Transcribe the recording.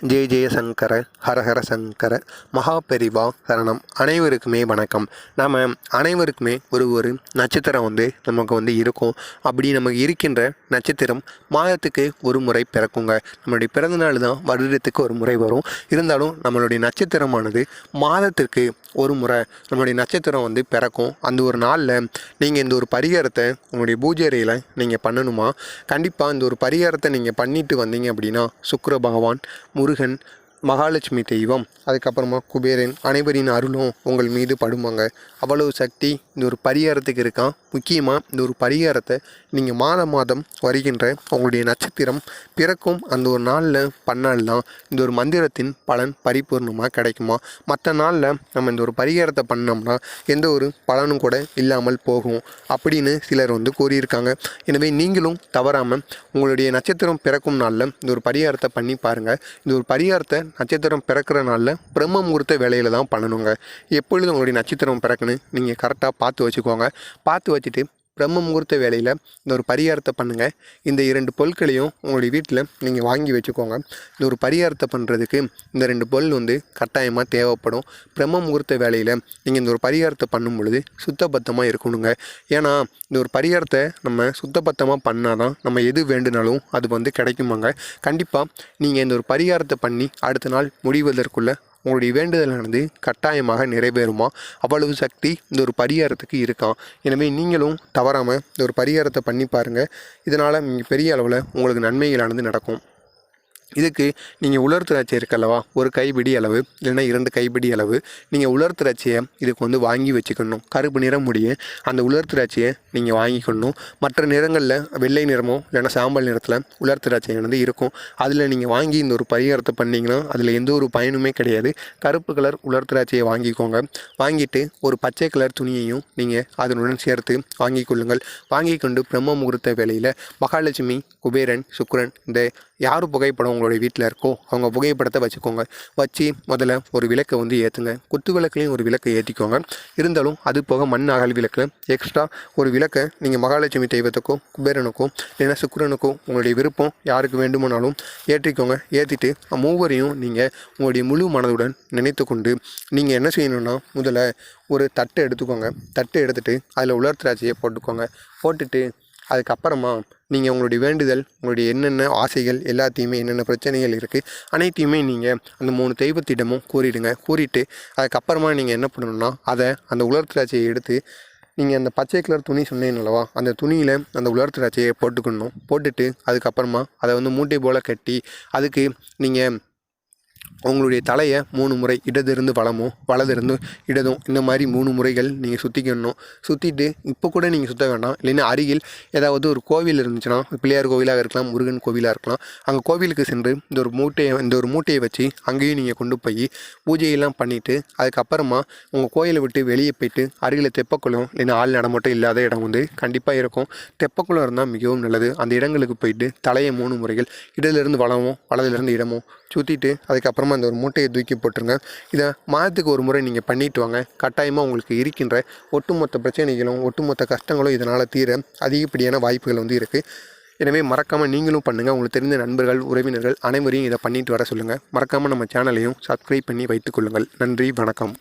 ஜெய ஜெய சங்கர ஹரஹர சங்கர மகாபெரிவா சரணம். அனைவருக்குமே வணக்கம். நாம் அனைவருக்குமே ஒரு ஒரு நட்சத்திரம் வந்து நமக்கு வந்து இருக்கும். அப்படி நமக்கு இருக்கின்ற நட்சத்திரம் மாதத்துக்கு ஒரு முறை பிறக்குங்க. நம்மளுடைய பிறந்தநாள் தான் வருடத்துக்கு ஒரு முறை வரும். இருந்தாலும் நம்மளுடைய நட்சத்திரமானது மாதத்திற்கு ஒரு முறை நம்மளுடைய நட்சத்திரம் வந்து பிறக்கும். அந்த ஒரு நாளில் நீங்கள் இந்த ஒரு பரிகாரத்தை உங்களுடைய பூஜை அறையில் நீங்கள் பண்ணணுமா? கண்டிப்பாக இந்த ஒரு பரிகாரத்தை நீங்கள் பண்ணிட்டு வந்தீங்க அப்படின்னா சுக்கர பகவான் முருகன் மகாலட்சுமி தெய்வம் அதுக்கப்புறமா குபேரன் அனைவரின் அருளும் உங்கள் மீது படுமாங்க. அவ்வளவு சக்தி இந்த ஒரு பரிகாரத்துக்கு இருக்கான் முக்கியமாக இந்த ஒரு பரிகாரத்தை நீங்கள் மாதம் மாதம் வருகின்ற உங்களுடைய நட்சத்திரம் பிறக்கும் அந்த ஒரு நாளில் பண்ணால்தான் இந்த ஒரு மந்திரத்தின் பலன் பரிபூர்ணமாக கிடைக்குமா? மற்ற நாளில் நம்ம இந்த ஒரு பரிகாரத்தை பண்ணோம்னா எந்த ஒரு பலனும் கூட இல்லாமல் போகும் அப்படின்னு சிலர் வந்து கூறியிருக்காங்க. எனவே நீங்களும் தவறாமல் உங்களுடைய நட்சத்திரம் பிறக்கும் நாளில் இந்த ஒரு பரிகாரத்தை பண்ணி பாருங்கள் இந்த ஒரு பரிகாரத்தை நட்சத்திரம் பிறக்கிற நாளில் பிரம்ம முகூர்த்த வேலையில் தான் பண்ணணுங்க. எப்பொழுது உங்களுடைய நட்சத்திரம் பிறக்குன்னு நீங்கள் கரெக்டாக பார்த்து வச்சுக்கோங்க. பார்த்து வச்சுட்டு பிரம்ம முகூர்த்த வேலையில் இந்த ஒரு பரிகாரத்தை பண்ணுங்கள் இந்த இரண்டு பொருட்களையும் உங்களுடைய வீட்டில் நீங்கள் வாங்கி வச்சுக்கோங்க. இந்த ஒரு பரிகாரத்தை பண்ணுறதுக்கு இந்த ரெண்டு பொருள் வந்து கட்டாயமாக தேவைப்படும். பிரம்ம முகூர்த்த வேலையில் நீங்கள் இந்த ஒரு பரிகாரத்தை பண்ணும் பொழுது சுத்தபத்தமாக இருக்கணுங்க. ஏன்னா இந்த ஒரு பரிகாரத்தை நம்ம சுத்தபத்தமாக பண்ணால் தான் நம்ம எது வேண்டுனாலும் அது வந்து கிடைக்குமாங்க. கண்டிப்பாக நீங்கள் இந்த ஒரு பரிகாரத்தை பண்ணி அடுத்த நாள் முடிவதற்குள்ளே உங்களுடைய வேண்டுதலானது கட்டாயமாக நிறைவேறுமா? அவ்வளவு சக்தி இந்த ஒரு பரிகாரத்துக்கு இருக்கான் எனவே நீங்களும் தவறாமல் இந்த ஒரு பரிகாரத்தை பண்ணி பாருங்கள் இதனால் பெரிய அளவில் உங்களுக்கு நன்மைகளானது நடக்கும். இதுக்கு நீங்கள் உலர் திராட்சை இருக்கல்லவா? ஒரு கைப்பிடி அளவு இல்லைன்னா இரண்டு கைப்பிடி அளவு. நீங்கள் உலர் திராட்சையை இதுக்கு வந்து வாங்கி வச்சுக்கணும். கருப்பு நிறம் முடிய அந்த உலர் திராட்சையை நீங்கள் வாங்கிக்கணும். மற்ற நிறங்களில் வெள்ளை நிறமோ இல்லைன்னா சாம்பல் நிறத்தில் உலர் திராட்சை வந்து இருக்கும். அதில் நீங்கள் வாங்கி இந்த ஒரு பரிகாரத்தை பண்ணிங்கன்னா அதில் எந்த ஒரு பயனுமே கிடையாது. கருப்பு கலர் உலர் திராட்சையை வாங்கிக்கோங்க. வாங்கிட்டு ஒரு பச்சை கலர் துணியையும் நீங்கள் அதனுடன் சேர்த்து வாங்கிக் கொள்ளுங்கள். வாங்கி கொண்டு பிரம்ம முகூர்த்த வேலையில் மகாலட்சுமி குபேரன் சுக்ரன் இந்த யார் புகைப்படம் உங்களுடைய வீட்டில் இருக்கோ அவங்க புகைப்படத்தை வச்சுக்கோங்க. வச்சு முதல்ல ஒரு விளக்கை வந்து ஏற்றுங்க குத்து விளக்குலையும் ஒரு விளக்கை ஏற்றிக்கோங்க இருந்தாலும் அது போக மண் அகல் விளக்கில் எக்ஸ்ட்ரா ஒரு விளக்கை நீங்கள் மகாலட்சுமி தெய்வத்துக்கோ குபேரனுக்கோ இல்லைன்னா சுக்கரனுக்கோ உங்களுடைய விருப்பம் யாருக்கு வேண்டுமானாலும் ஏற்றிக்கோங்க. ஏற்றிட்டு மூவரையும் நீங்கள் உங்களுடைய முழு மனதுடன் நினைத்து கொண்டு நீங்கள் என்ன செய்யணும்னா முதல்ல ஒரு தட்டை எடுத்துக்கோங்க. தட்டை எடுத்துகிட்டு அதில் உலர் திராட்சையை போட்டுக்கோங்க. போட்டுட்டு அதுக்கப்புறமா நீங்கள் உங்களுடைய வேண்டுதல் உங்களுடைய என்னென்ன ஆசைகள் எல்லாத்தையுமே என்னென்ன பிரச்சனைகள் இருக்குது அனைத்தையுமே நீங்கள் அந்த மூணு தெய்வத்திடமும் கூறிடுங்க. கூறிட்டு அதுக்கப்புறமா நீங்கள் என்ன பண்ணணும்னா அதை அந்த உலர் திராட்சையை எடுத்து நீங்கள் அந்த பச்சை கலர் துணி சொன்னேன் அல்லவா அந்த துணியில் அந்த உலர் திராட்சையை போட்டுக்கணும். போட்டுட்டு அதுக்கப்புறமா அதை வந்து மூட்டை போல் கட்டி அதுக்கு நீங்கள் உங்களுடைய தலையை மூணு முறை இடதிருந்து வலமும் வலதிருந்து இடதும் இந்த மாதிரி மூணு முறைகள் நீங்கள் சுற்றிக்கணும் சுற்றிட்டு இப்போ கூட நீங்கள் சுற்ற வேண்டாம். இல்லைன்னா அருகில் ஏதாவது ஒரு கோவில் இருந்துச்சுன்னா பிள்ளையார் கோவிலாக இருக்கலாம் முருகன் கோவிலாக இருக்கலாம் அங்கே கோவிலுக்கு சென்று இந்த ஒரு மூட்டையை இந்த ஒரு மூட்டையை வச்சு அங்கேயும் நீங்கள் கொண்டு போய் பூஜையெல்லாம் பண்ணிவிட்டு அதுக்கப்புறமா உங்கள் கோயிலை விட்டு வெளியே போயிட்டு அருகில் தெப்பக்குளம் இல்லைன்னா ஆள் நடமாட்டம் இல்லாத இடம் வந்து கண்டிப்பாக இருக்கும். தெப்பக்குளம் இருந்தால் மிகவும் நல்லது. அந்த இடங்களுக்கு போயிட்டு தலையை மூணு முறைகள் இடதுலேருந்து வளமும் வலதுலேருந்து இடமும் சுற்றிட்டு அதுக்கப்புறமா அந்த ஒரு மூட்டையை தூக்கி போட்டுருங்க. இதை மாதத்துக்கு ஒரு முறை நீங்கள் பண்ணிட்டு வாங்க. கட்டாயமாக உங்களுக்கு இருக்கின்ற ஒட்டுமொத்த பிரச்சனைகளும் ஒட்டுமொத்த கஷ்டங்களும் இதனால் தீர அதிகப்படியான வாய்ப்புகள் வந்து இருக்குது எனவே மறக்காமல் நீங்களும் பண்ணுங்கள் உங்களுக்கு தெரிந்த நண்பர்கள் உறவினர்கள் அனைவரையும் இதை பண்ணிட்டு வர சொல்லுங்கள் மறக்காமல் நம்ம சேனலையும் சப்ஸ்கிரைப் பண்ணி வைத்துக்கொள்ளுங்கள் நன்றி வணக்கம்.